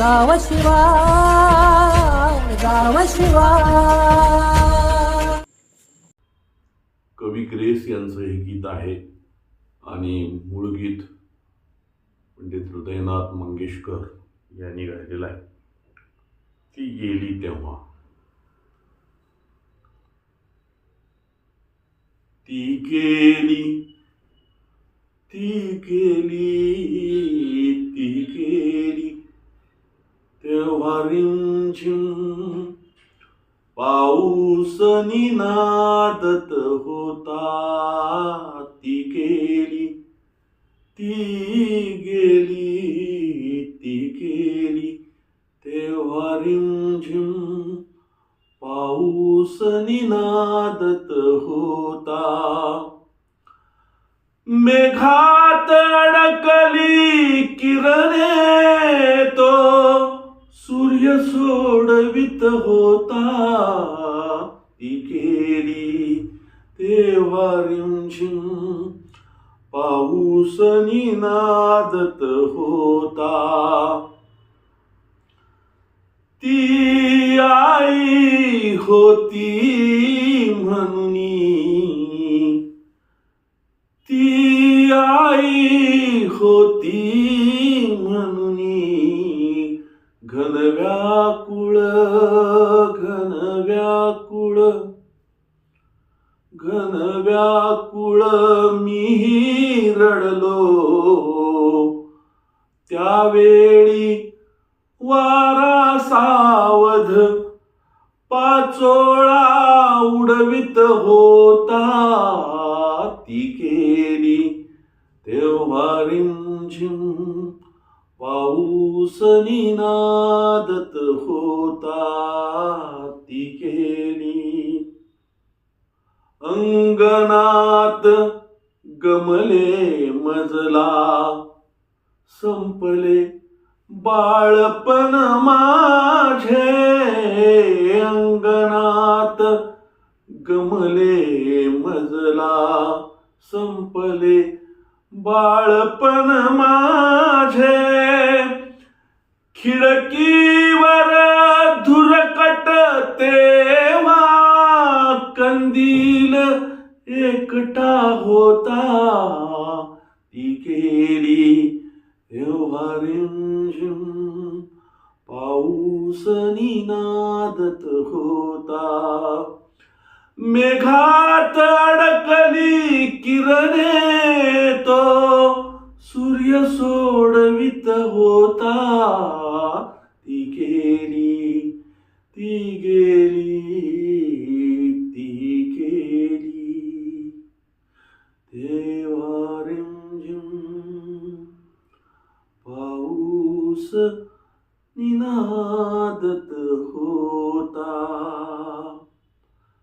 गाव शिवार गाव शिवार कवी ग्रेस यांचं हे गीत आहे आणि मूळ गीत पंडित हृदयनाथ मंगेशकर यांनी गायलेलं आहे. ती गेली तेव्हा. ती गेली ती गेली ती गेली. रिमझिम पाऊस निनादत होता ती गेली ती गेली ती गेली तेव्हा रिमझिम पाऊस निनादत होता। मेघात अडकली किरणे सूर्य सोडवित होता. ती केली तेव्हा रिमझिम पाऊस निनादत होता. ती आई होती म्हणून. ती आई होती म्हणून. घन व्याकुळ घन व्याकुळ घन व्याकुळ मी रडलो. त्यावेळी वारा सावध पाचोळा उडवित होता. ती केली तेव्हा रिमझिम पाऊस निनादत होता ती गेली अंगणात गमले मजला संपले बाळपण माझे. अंगणात गमले मजला संपले बाळपण माझे. खिडकीवर धुरकट तेव्हा कंदील एकटा होता. ती केली तेव्हा रिमझिम. पाऊस निनादत होता. मेघात अडकली किरणे तो सूर्य सोडवित होता. ती गेली ती गेली ती गेली. तेव्हा रिमझिम पाऊस निनादत होता.